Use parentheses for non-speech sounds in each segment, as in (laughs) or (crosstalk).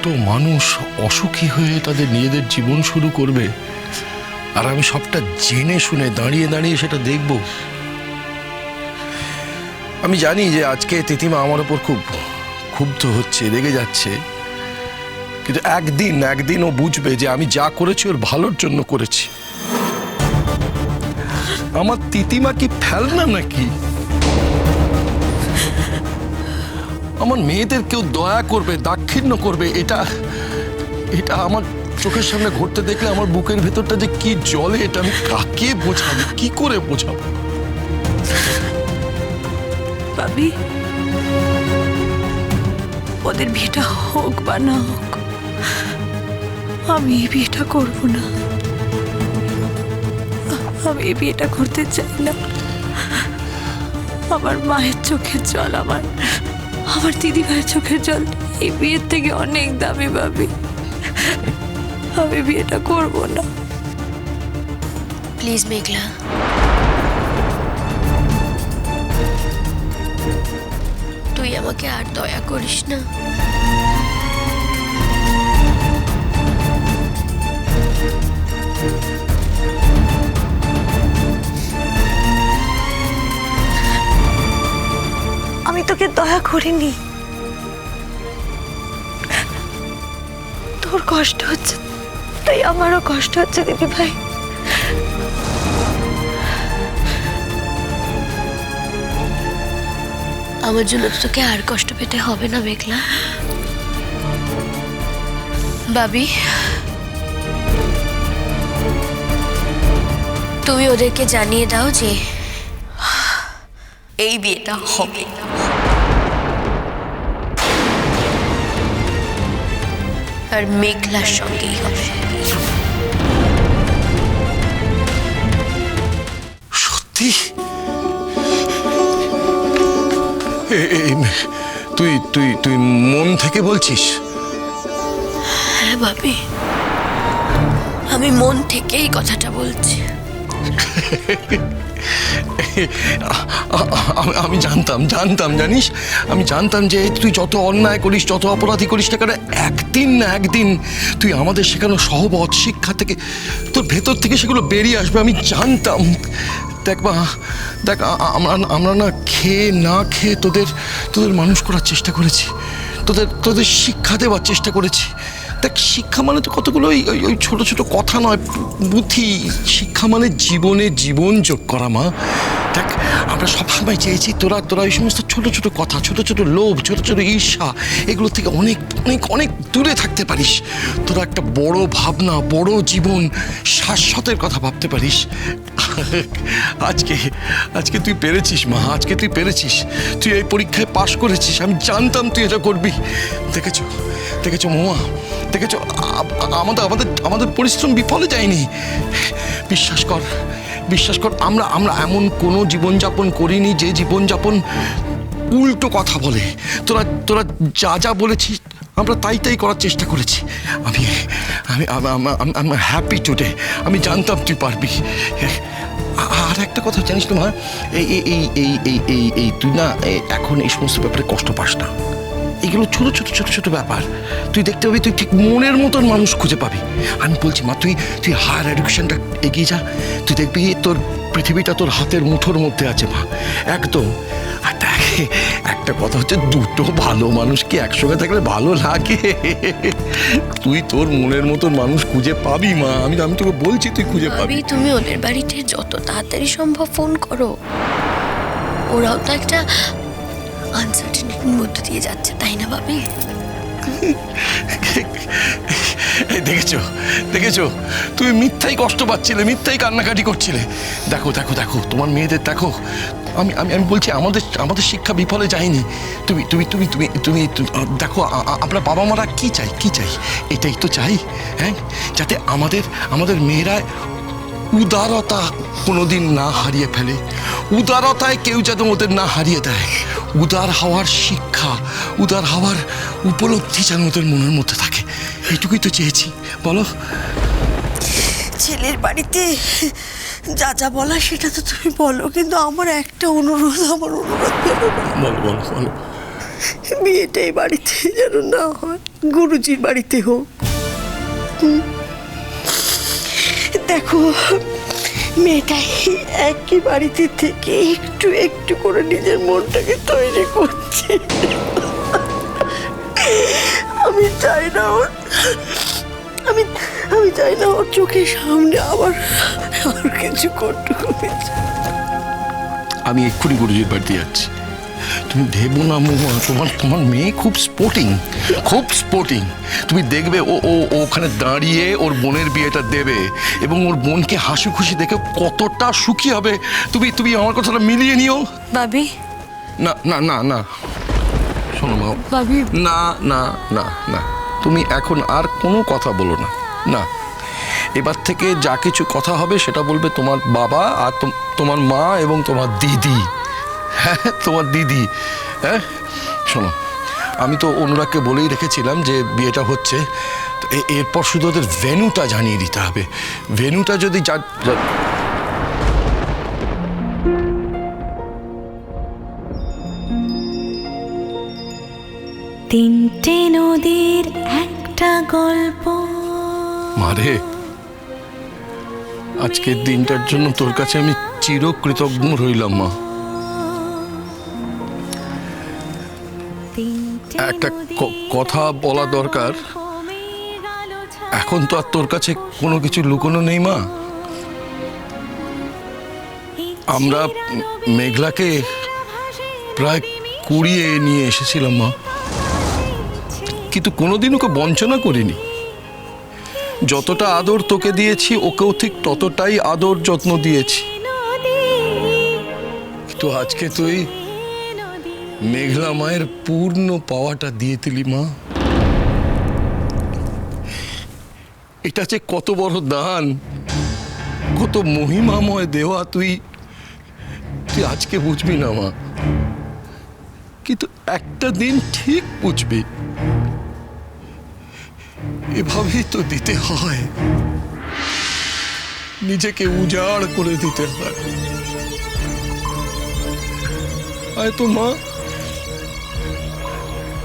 কত মানুষ অসুখী হয়ে তাদের নিজেদের জীবন শুরু করবে? আর আমি সবটা জেনে শুনে দাঁড়িয়ে দাঁড়িয়ে সেটা দেখব। আমি জানি যে আজকে তিতিমা আমার ওপর খুব ক্ষুব্ধ হচ্ছে, রেগে যাচ্ছে। কিন্তু একদিন একদিন ও বুঝবে যে আমি যা করেছি ওর ভালোর জন্য করেছি। আমার তিতিমা কি ফেলনা নাকি? আমার মেয়েদের কেউ দয়া করবে, দাক্ষিণ্য করবে, এটা এটা আমার চোখের সামনে ঘটতে দেখলে আমার বুকের ভেতরটা যে কি জলে এটা আমি কাকে বোঝাবো? কি করে বোঝাবো? ভাবি, ওদের বিয়েটা হোক বা না হোক, আমি বিয়েটা করব না। আমি বিয়েটা করতে চাই না। আমার মায়ের চোখের জল আমার আমার দিদি ভাইয়ের চোখের জল এই বিয়ের থেকে অনেক দামি ভাবি। আমি বিয়েটা করব না। প্লিজ মেঘলা। তুই আমাকে আর দয়া করিস না। করিনি। তোর কষ্ট হচ্ছে তাই আমারও কষ্ট হচ্ছে দিদি ভাই। আমার জন্য তোকে আর কষ্ট পেতে হবে না মেঘলা। বাবি তুমি ওদেরকে জানিয়ে দাও যে এই বিয়েটা হবে। না আর মেঘলার সঙ্গেই হবে সত্যি? তুই তুই তুই মন থেকে বলছিস? হ্যাঁ বাপি আমি মন থেকেই কথাটা বলছি। আমি- জানতাম জানতাম, জানিস? আমি জানতাম যে তুই যত অন্যায় করিস, যত অপরাধী করিস না কেন, একদিন না একদিন তুই আমাদের শেখানো সহবত শিক্ষা থেকে, তোর ভেতর থেকে সেগুলো বেরিয়ে আসবে, আমি জানতাম। দেখ মা, দেখ আমরা আমরা না খেয়ে না খেয়ে তোদের তোদের মানুষ করার চেষ্টা করেছি। তোদের তোদের শিক্ষা দেওয়ার চেষ্টা করেছি। দেখ, শিক্ষা মানে তো কতগুলো ওই ওই- ওই ছোট ছোট কথা নয়, বুদ্ধি। শিক্ষা মানে জীবনে জীবন যোগ করা, মা। দেখ, আমরা সবসময় চেয়েছি তোরা তোরা এই সমস্ত ছোট ছোট কথা, ছোট ছোট লোভ, ছোট ছোট ঈর্ষা, এগুলো থেকে অনেক অনেক অনেক দূরে থাকতে পারিস। তোরা একটা বড় ভাবনা, বড় জীবন, শাশ্বতের কথা ভাবতে পারিস। আজকে আজকে তুই পেরেছিস, মা, আজকে তুই পেরেছিস। তুই এই পরীক্ষায় পাশ করেছিস, আমি জানতাম তুই এটা করবি। দেখেছ দেখেছ মোয়া দেখেছ আমাদের আমাদের আমাদের পরিশ্রম বিফলে যায়নি। বিশ্বাস কর বিশ্বাস কর, আমরা আমরা এমন কোনো জীবনযাপন করিনি যে জীবনযাপন উল্টো কথা বলে। তোরা তোরা যা যা বলেছিস, আমরা তাই তাই করার চেষ্টা করেছি। আমি আমি হ্যাপি টুডে আমি জানতাম তুই পারবি। আর একটা কথা জানিস তো মা, এই এই এই এই এই এই এই, তুই না এখন এই সমস্ত ব্যাপারে কষ্ট পাস না। এগুলো ছোট ছোট ছোট ছোট ব্যাপার। তুই দেখতে পাবি, তুই ঠিক মনের মতন মানুষ খুঁজে পাবি। আমি বলছি মা, তুই তুই হায়ার এডুকেশনটা এগিয়ে যা। তুই দেখবি তোর পৃথিবীটা তোর হাতের মুঠোর মধ্যে আছে মা। একদম। আর একটা কথা হচ্ছে দুটো ভালো মানুষ কি একসঙ্গে থাকলে ভালো লাগে। তুই তোর মনের মতন মানুষ খুঁজে পাবি মা। আমি আমি তোকে বলছি তুই খুঁজে পাবি। তুমি ওদের বাড়িতে যত তাড়াতাড়ি সম্ভব ফোন করো। ওরাও তো একটা আনসার্টেনিটির মধ্যে দিয়ে যাচ্ছে তাই না ভাবি? (laughs) দেখেছ দেখেছ? তুমি মিথ্যাই কষ্ট পাচ্ছিলে, মিথ্যাই কান্নাকাটি করছিলে। দেখো দেখো দেখো, তোমার মেয়েদের দেখো, আমি আমি আমি বলছি, আমাদের আমাদের শিক্ষা বিফলে যায়নি। তুমি তুমি তুমি তুমি তুমি দেখো, আ- আ- বাবা মারা কি চাই কি চাই? এটাই তো চাই হ্যাঁ? যাতে আমাদের আমাদের মেয়েরা উদারতা কোনোদিন না হারিয়ে ফেলে। উদারতায় কেউ যেন ওদের না হারিয়ে দেয়। উদার হওয়ার শিক্ষা, উদার হওয়ার উপলব্ধি যেন ওদের মনের মধ্যে থাকে। এইটুকুই তো চেয়েছি। বলো। ছেলের বাড়িতে যা যা বলা সেটা তো তুমি বলো কিন্তু আমার একটা অনুরোধ আমার অনুরোধ। বলো বলো বলো। বিয়েটা এই বাড়িতে যেন না হয় গুরুজির বাড়িতে হোক। দেখো মেয়েটাই একই বাড়িতে থেকে একটু একটু করে নিজের মনটাকে তৈরি করছে। আমি চাই না ওর। আমি আমি চাই না ওর চোখের সামনে আবার আর কিছু করতে আমি এক্ষুনি গুরুজির বাড়িতে যাচ্ছি। তুমি ভেবো না মহুয়া তোমার তোমার মেয়ে খুব স্পোর্টিং খুব স্পোর্টিং তুমি দেখবে ও ও ওখানে দাঁড়িয়ে ওর বোনের বিয়েটা দেবে এবং ওর বোনকে হাসি খুশি দেখে কতটা সুখী হবে। তুমি তুমি আমার কথাটা মিলিয়ে নিও। ভাবি। না না না না। শোনো মা। না না না না। তুমি এখন আর কোনো কথা বলো না। না। এবার থেকে যা কিছু কথা হবে সেটা বলবে তোমার বাবা আর তোমার মা এবং তোমার দিদি। হ্যাঁ তোমার দিদি। হ্যাঁ? শোনো আমি তো অনুরাগকে বলেই রেখেছিলাম যে বিয়েটা হচ্ছে। এরপর শুধু ওদের ভেনুটা জানিয়ে দিতে হবে। ভেনুটা যদি যা তিনটে নদীর একটা গল্প। মারে আজকের দিনটার জন্য তোর কাছে আমি চিরকৃতজ্ঞ রইলাম মা। একটা কথা বলা দরকার। এখন তো আর তোর কাছে কোনো কিছু লুকোনো নেই মা। আমরা মেঘলাকে প্রায় কুড়িয়ে নিয়ে এসেছিলাম মা। কিন্তু কোনোদিন ওকে বঞ্চনা করিনি। যতটা আদর তোকে দিয়েছি, ওকেও ঠিক ততটাই আদর যত্ন দিয়েছি। তো আজকে তুই মেঘলা মায়ের পূর্ণ পাওয়াটা দিয়ে দিলি মা। এটা যে কত বড় দান, কত মহিমাময় দেওয়া তুই তুই আজকে বুঝবি না মা। কিন্তু একটা দিন ঠিক বুঝবি। এভাবেই তো দিতে হয়। নিজেকে উজাড় করে দিতে হয়। তো মা।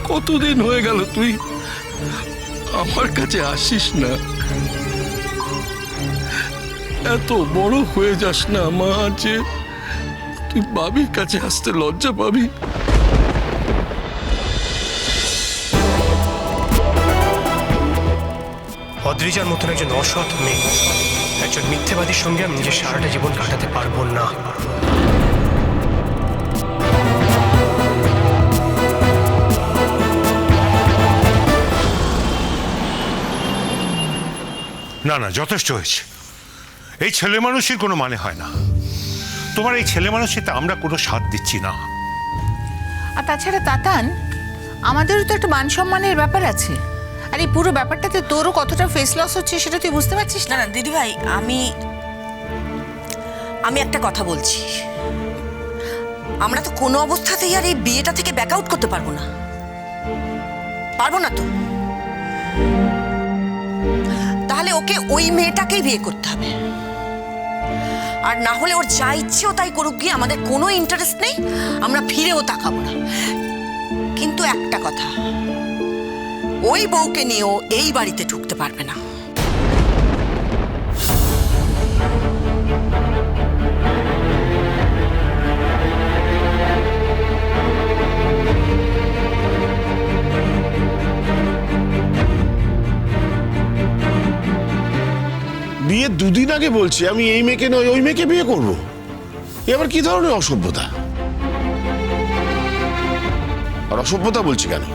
কতদিন হয়ে গেল তুই আমার কাছে আসিস না। এত বড় হয়ে যাস না মা যে তুই বাবির কাছে আসতে লজ্জা পাবি। অদ্রিজার মতন একজন অসৎ মেয়ে। একজন মিথ্যেবাদীর সঙ্গে আমি নিজের সারাটা জীবন কাটাতে পারব না। না না যথেষ্ট হয়েছে। এই ছেলে মানুষের কোনো মানে হয় না। তোমার এই ছেলে মানুষেতে আমরা কোনো সাথ দিচ্ছি না। আর তাছাড়া তাতান আমাদেরও তো একটা মান সম্মানের ব্যাপার আছে। আর এই পুরো ব্যাপারটাতে তোরও কতটা ফেস লস হচ্ছে সেটা তুই বুঝতে পারছিস না? না দিদি ভাই আমি আমি একটা কথা বলছি। আমরা তো কোনো অবস্থাতেই আর এই বিয়েটা থেকে ব্যাক আউট করতে পারব না। পারব না তো। তাহলে ওকে ওই মেয়েটাকেই বিয়ে করতে হবে। আর না হলে ওর যা ইচ্ছে, ও তাই করুক, গিয়ে আমাদের কোনো ইন্টারেস্ট নেই, আমরা ফিরেও তাকাবো না। কিন্তু একটা কথা ওই বউকে নিয়েও এই বাড়িতে ঢুকতে পারবে না। বিয়ে দুদিন আগে বলছি, আমি এই মেয়েকে নয়, ওই মেয়েকে বিয়ে করব। এবার কি ধরনের অসভ্যতা? আর অসভ্যতা বলছি কেন?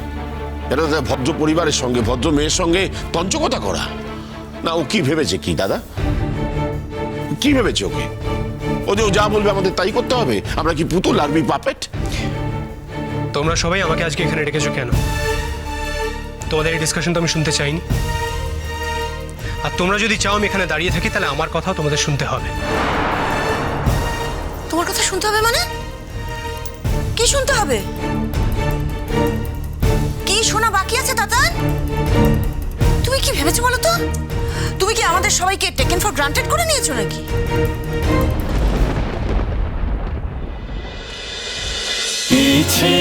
এটা তো ভদ্র পরিবারের সঙ্গে ভদ্র মেয়ের সঙ্গে তঞ্চকতা করা। না ও কি ভেবেছে কি দাদা? কি ভেবেছে ওকে? ও যে ও যা বলবে আমাদের তাই করতে হবে? আমরা কি পুতুল আরবি পাপেট? তোমরা সবাই আমাকে আজকে এখানে ডেকেছো কেন? তোমাদের এই ডিসকাশন তো আমি শুনতে চাইনি। আর তোমরা যদি চাও আমি এখানে দাঁড়িয়ে থাকি তাহলে আমার কথাও তোমাদের শুনতে হবে। তোমার কথা শুনতে হবে মানে? কি শুনতে হবে? তুমি কি আমাদের সবাইকে টেকেন ফর গ্রান্টেড করে নিয়েছো নাকি? পিছে